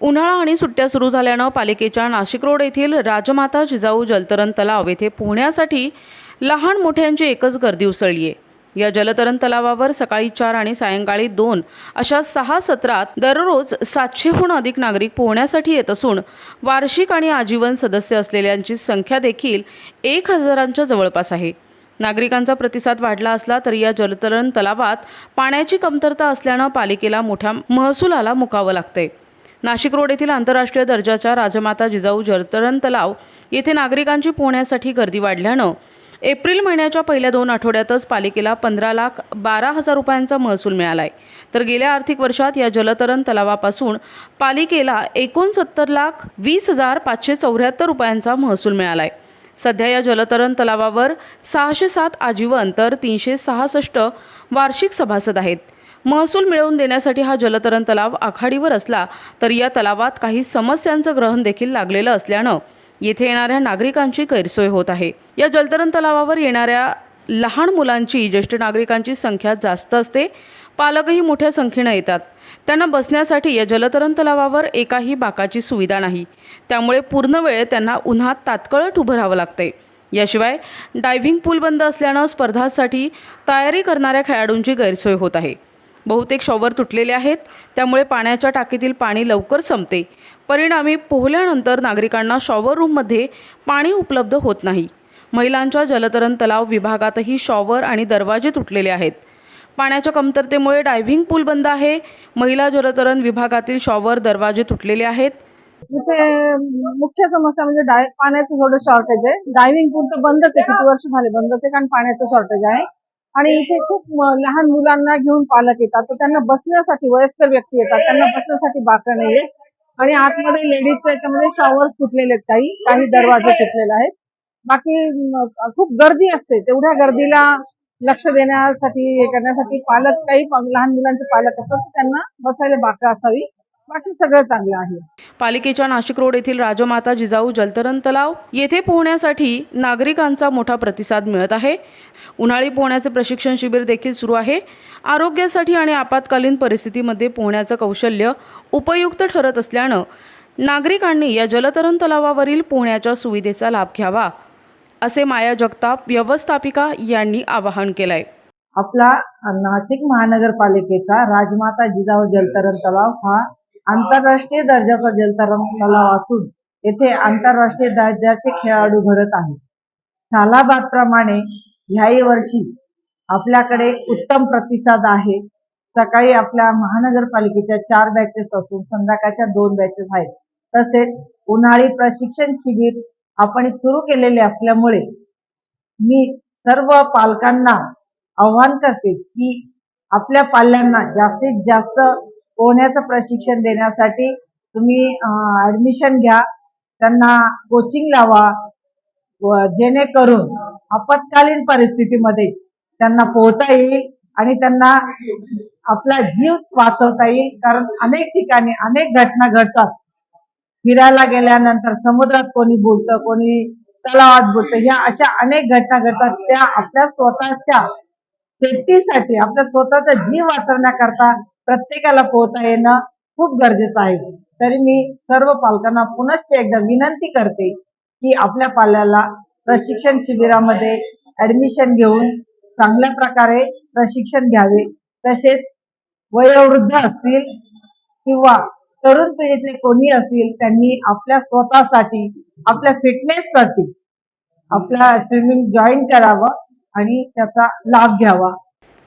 उन्हाळा आणि सुट्ट्या सुरू झाल्यानं पालिकेच्या नाशिक रोड येथील राजमाता जिजाऊ जलतरण तलाव येथे पोहण्यासाठी लहान मोठ्यांची एकच गर्दी उसळली आहे. या जलतरण तलावावर सकाळी चार आणि सायंकाळी दोन अशा सहा सत्रात दररोज सातशेहून अधिक नागरिक पोहण्यासाठी येत असून वार्षिक आणि आजीवन सदस्य असलेल्यांची संख्या देखील एक हजारांच्या जवळपास आहे. नागरिकांचा प्रतिसाद वाढला असला तरी या जलतरण तलावात पाण्याची कमतरता असल्यानं पालिकेला मोठ्या महसुलाला मुकावं लागतंय. नाशिक रोड येथील आंतरराष्ट्रीय दर्जाच्या राजमाता जिजाऊ जलतरण तलाव येथे नागरिकांची पोहण्यासाठी गर्दी वाढल्यानं एप्रिल महिन्याच्या पहिल्या दोन आठवड्यातच पालिकेला पंधरा लाख बारा हजार रुपयांचा महसूल मिळाला आहे तर गेल्या आर्थिक वर्षात या जलतरण तलावापासून पालिकेला एकोणसत्तर लाख वीस हजार पाचशे चौऱ्याहत्तर रुपयांचा महसूल मिळाला आहे सध्या या जलतरण तलावावर सहाशे सात आजीवन तर तीनशे सहासष्ट वार्षिक सभासद आहेत. महसूल मिळवून देण्यासाठी हा जलतरण तलाव आखाडीवर असला तरी या तलावात काही समस्यांचं ग्रहण देखील लागलेलं असल्यानं येथे येणाऱ्या नागरिकांची गैरसोय होत आहे. या जलतरण तलावावर येणाऱ्या लहान मुलांची ज्येष्ठ नागरिकांची संख्या जास्त असते. पालकही मोठ्या संख्येनं येतात. त्यांना बसण्यासाठी या जलतरण तलावावर एकाही बाकाची सुविधा नाही. त्यामुळे पूर्ण वेळ त्यांना उन्हात तात्कळत उभं राहावं लागते याशिवाय डायव्हिंग पूल बंद असल्यानं स्पर्धांसाठी तयारी करणाऱ्या खेळाडूंची गैरसोय होत आहे. बहुतेक शॉवर तुटलेले आहेत त्यामुळे पाण्याच्या टाकीतील पाणी लवकर संपते. परिणामी पोहल्यानंतर नागरिकांना शॉवर रूममध्ये पाणी उपलब्ध होत नाही. महिलांच्या जलतरण तलाव विभागातही शॉवर आणि दरवाजे तुटलेले आहेत. पाण्याच्या कमतरतेमुळे डायव्हिंग पूल बंद आहे. महिला जलतरण विभागातील शॉवर दरवाजे तुटलेले आहेत. इथे मुख्य समस्या म्हणजे डाय पाण्याचं थोडं शॉर्टेज आहे. डायव्हिंग पूल तर बंदच आहे. किती वर्ष झाले बंदच आहे कारण पाण्याचं शॉर्टेज आहे. आणि इथे खूप लहान मुलांना घेऊन पालक येतात. तर त्यांना बसण्यासाठी वयस्कर व्यक्ती येतात. त्यांना बसण्यासाठी बाकं नाहीये. आणि आतमध्ये लेडीजच्या याच्यामध्ये शॉवर फुटलेले आहेत काही. काही दरवाजे फुटलेले आहेत. बाकी खूप गर्दी असते. तेवढ्या गर्दीला लक्ष देण्यासाठी हे करण्यासाठी पालक काही लहान मुलांचे पालक असतात त्यांना बसायला बाका असावी. बाकी सगळं चांगलं आहे. पालिकेच्या नाशिक रोड येथील राजमाता जिजाऊ जलतरण तलाव येथे पोहण्यासाठी नागरिकांचा मोठा प्रतिसाद मिळत आहे. उन्हाळी पोहण्याचे प्रशिक्षण शिबिर देखील सुरू आहे. आरोग्यासाठी आणि आपत्कालीन परिस्थितीमध्ये पोहण्याचं कौशल्य उपयुक्त ठरत असल्यानं नागरिकांनी या जलतरण तलावावरील पोहण्याच्या सुविधेचा लाभ घ्यावा असे माया जगताप व्यवस्थापिका यांनी आवाहन केलंय. आपला नाशिक महानगरपालिकेचा राजमाता जिजाऊ जलतरण तलाव हा आंतरराष्ट्रीय दर्जाचा जलतरण तलाव असून येथे आंतरराष्ट्रीय दर्जाचे खेळाडू घडत आहेत. सालाबादप्रमाणे ह्याही वर्षी आपल्याकडे उत्तम प्रतिसाद आहे. सकाळी आपल्या महानगरपालिकेच्या चार बॅचेस असून संध्याकाळच्या दोन बॅचेस आहेत. तसेच उन्हाळी प्रशिक्षण शिबिर आपण सुरू केलेले असल्यामुळे मी सर्व पालकांना आव्हान करते की आपल्या पाल्यांना जास्तीत जास्त पोहण्याचं प्रशिक्षण देण्यासाठी तुम्ही ऍडमिशन घ्या. त्यांना कोचिंग लावा. जेणेकरून आपत्कालीन परिस्थितीमध्ये त्यांना पोहता येईल आणि त्यांना आपला जीव वाचवता येईल. कारण अनेक ठिकाणी अनेक घटना घडतात. फिरायला गेल्यानंतर समुद्रात कोणी बोलतं कोणी तलावात बुडतं ह्या अशा अनेक घटना घडतात. त्या आपल्या स्वतःच्या सेफ्टीसाठी आपल्या स्वतःचा जीव वाचवण्याकरता प्रत्येकाला पोहता येणं खूप गरजेचं आहे. तरी मी सर्व पालकांना पुनश्च एकदा विनंती करते की आपल्या पाल्याला प्रशिक्षण शिबिरामध्ये ऍडमिशन घेऊन चांगल्या प्रकारे प्रशिक्षण घ्यावे. तसेच वयोवृद्ध असतील किंवा तरुण पिढीतले कोणी असतील त्यांनी आपल्या स्वतःसाठी आपल्या फिटनेससाठी आपला स्विमिंग जॉईन करावं आणि त्याचा लाभ घ्यावा.